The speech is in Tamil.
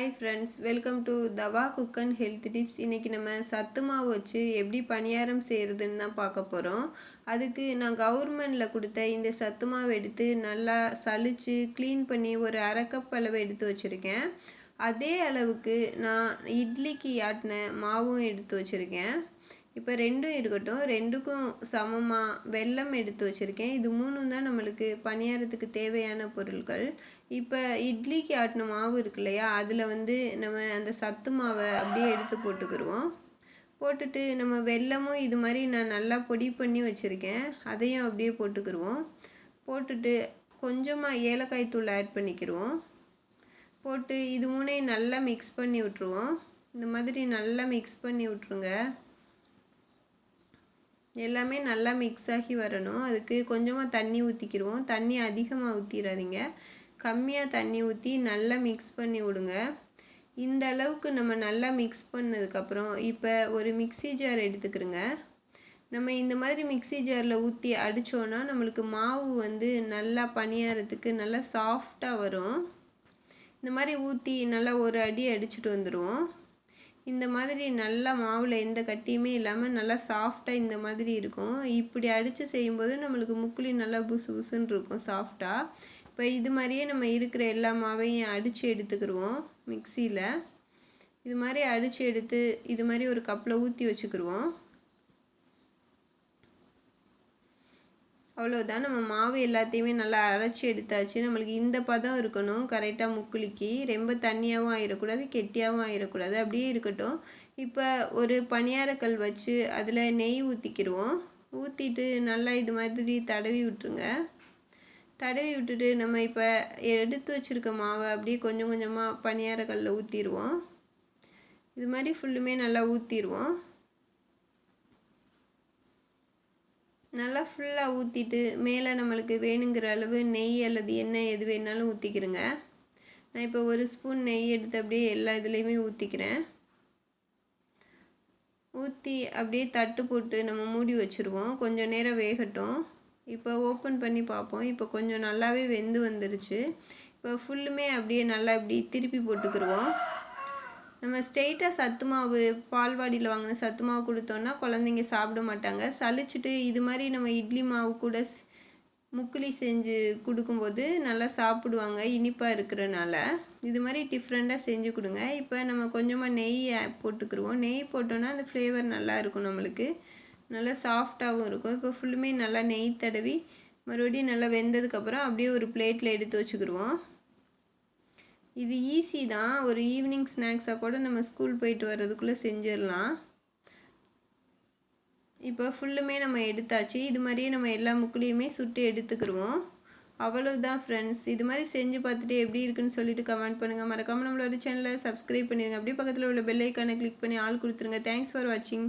Hi friends welcome to tawa cook and health tips இன்றைக்கி நம்ம சத்து மாவு வச்சு எப்படி பணியாரம் செய்கிறதுன்னு தான் பார்க்க போகிறோம் அதுக்கு நான் கவர்மெண்டில் கொடுத்த இந்த சத்து மாவு எடுத்து நல்லா சலிச்சு க்ளீன் பண்ணி ஒரு அரை கப் அளவு எடுத்து வச்சுருக்கேன். அதே அளவுக்கு நான் இட்லிக்கு ஆட்டின மாவும் எடுத்து வச்சுருக்கேன். இப்போ ரெண்டும் இருக்கட்டும் ரெண்டுக்கும் சமமாக வெல்லம் எடுத்து வச்சுருக்கேன். இது மூணும் தான் நம்மளுக்கு பணியாரத்துக்கு தேவையான பொருட்கள் இப்போ இட்லிக்கு ஆட்டின மாவு இருக்கு இல்லையா? அதில் வந்து நம்ம அந்த சத்து மாவை அப்படியே எடுத்து போட்டுக்கிடுவோம் போட்டுட்டு நம்ம வெல்லமும் இது மாதிரி நான் நல்லா பொடி பண்ணி வச்சுருக்கேன். அதையும் அப்படியே போட்டுக்கிடுவோம் போட்டுட்டு கொஞ்சமாக ஏலக்காய் தூள் ஆட் பண்ணிக்கிடுவோம் போட்டு இது மூணையும் நல்லா மிக்ஸ் பண்ணி விட்ருவோம் இந்த மாதிரி நல்லா மிக்ஸ் பண்ணி விட்ருங்க எல்லாமே நல்லா மிக்ஸ் ஆகி வரணும். அதுக்கு கொஞ்சமாக தண்ணி ஊற்றிக்கிடுவோம் தண்ணி அதிகமாக ஊற்றிடாதீங்க கம்மியாக தண்ணி ஊற்றி நல்லா மிக்ஸ் பண்ணி விடுங்க. இந்த அளவுக்கு நம்ம நல்லா மிக்ஸ் பண்ணதுக்கப்புறம் இப்போ ஒரு மிக்சி ஜார் எடுத்துக்கிறோங்க நம்ம இந்த மாதிரி மிக்சி ஜாரில் ஊற்றி அடித்தோன்னா நம்மளுக்கு மாவு வந்து நல்லா பணியாரத்துக்கு நல்லா சாஃப்டாக வரும். இந்த மாதிரி ஊற்றி நல்லா ஒரு அடி அடிச்சுட்டு வந்துடுவோம் இந்த மாதிரி நல்லா மாவில் எந்த கட்டியுமே இல்லாமல் நல்லா சாஃப்டாக இந்த மாதிரி இருக்கும். இப்படி அடித்து செய்யும்போது நம்மளுக்கு முக்குழி நல்லா புசு புசுன்னு இருக்கும் சாஃப்டாக இப்போ இது மாதிரியே நம்ம இருக்கிற எல்லா மாவையும் அடித்து எடுத்துக்கிடுவோம் மிக்சியில். இது மாதிரி அடித்து எடுத்து இது மாதிரி ஒரு கப்பில் ஊற்றி வச்சுக்கிடுவோம் அவ்வளோதான் நம்ம மாவு எல்லாத்தையுமே நல்லா அரைச்சி எடுத்தாச்சு. நம்மளுக்கு இந்த பதம் இருக்கணும். கரெக்டாக முக்குளிக்கு. ரொம்ப தண்ணியாகவும் ஆயிடக்கூடாது கெட்டியாகவும் ஆயிடக்கூடாது அப்படியே இருக்கட்டும். இப்போ ஒரு பணியாரக்கல் வச்சு அதில் நெய் ஊற்றிக்கிடுவோம் ஊற்றிட்டு நல்லா இது மாதிரி தடவி விட்டுருங்க. தடவி விட்டுட்டு நம்ம இப்போ எடுத்து வச்சுருக்க மாவை அப்படியே கொஞ்சம் கொஞ்சமாக பணியாரக்கல்லில் ஊற்றிடுவோம் இது மாதிரி ஃபுல்லுமே நல்லா ஊற்றிடுவோம் நல்லா ஃபுல்லாக ஊற்றிட்டு மேலே நம்மளுக்கு வேணுங்கிற அளவு நெய் அல்லது எண்ணெய் எது வேணாலும் ஊற்றிக்கிறேங்க நான் இப்போ ஒரு ஸ்பூன் நெய் எடுத்து அப்படியே எல்லா இதுலேயுமே ஊற்றிக்கிறேன் ஊற்றி அப்படியே தட்டு போட்டு நம்ம மூடி வச்சுருவோம். கொஞ்சம் நேரம் வேகட்டும். இப்போ ஓப்பன் பண்ணி பார்ப்போம். இப்போ கொஞ்சம் நல்லாவே வெந்து வந்துருச்சு. இப்போ ஃபுல்லுமே அப்படியே நல்லா இப்படி திருப்பி போட்டுக்கிடுவோம் நம்ம ஸ்ட்ரெயிட்டாக சத்து மாவு பால்வாடியில் வாங்கின சத்து மாவு கொடுத்தோன்னா குழந்தைங்க சாப்பிட மாட்டாங்க. சளிச்சுட்டு இது மாதிரி நம்ம இட்லி மாவு கூட முக்குலி செஞ்சு கொடுக்கும்போது நல்லா சாப்பிடுவாங்க இனிப்பாக இருக்கிறனால. இது மாதிரி டிஃப்ரெண்ட்டாக செஞ்சு கொடுங்க. இப்போ நம்ம கொஞ்சமாக நெய் போட்டுக்கிருவோம். நெய் போட்டோன்னா அந்த ஃப்ளேவர் நல்லா இருக்கும் நம்மளுக்கு. நல்லா சாஃப்டாகவும் இருக்கும். இப்போ ஃபுல்லுமே நல்லா நெய் தடவி மறுபடியும் நல்லா வெந்ததுக்கப்புறம் அப்படியே ஒரு பிளேட்டில் எடுத்து வச்சுக்கிடுவோம் இது ஈஸி தான். ஒரு ஈவினிங் ஸ்நாக்ஸாக கூட நம்ம ஸ்கூல் போயிட்டு வர்றதுக்குள்ளே செஞ்சிடலாம். இப்போ ஃபுல்லுமே நம்ம எடுத்தாச்சு. இது மாதிரியே நம்ம எல்லா முக்குலையுமே சுட்டு எடுத்துக்கிடுவோம் அவ்வளவுதான் ஃப்ரெண்ட்ஸ் இது மாதிரி செஞ்சு பார்த்துட்டு எப்படி இருக்குன்னு சொல்லிட்டு கமெண்ட் பண்ணுங்கள் மறக்காமல் நம்மளோட சேனலை சப்ஸ்கிரைப் பண்ணிடுங்க அப்படியே பக்கத்தில் உள்ள பெல்லைக்கானை கிளிக் பண்ணி ஆள் கொடுத்துருங்க. தேங்க்ஸ் ஃபார் வாட்சிங்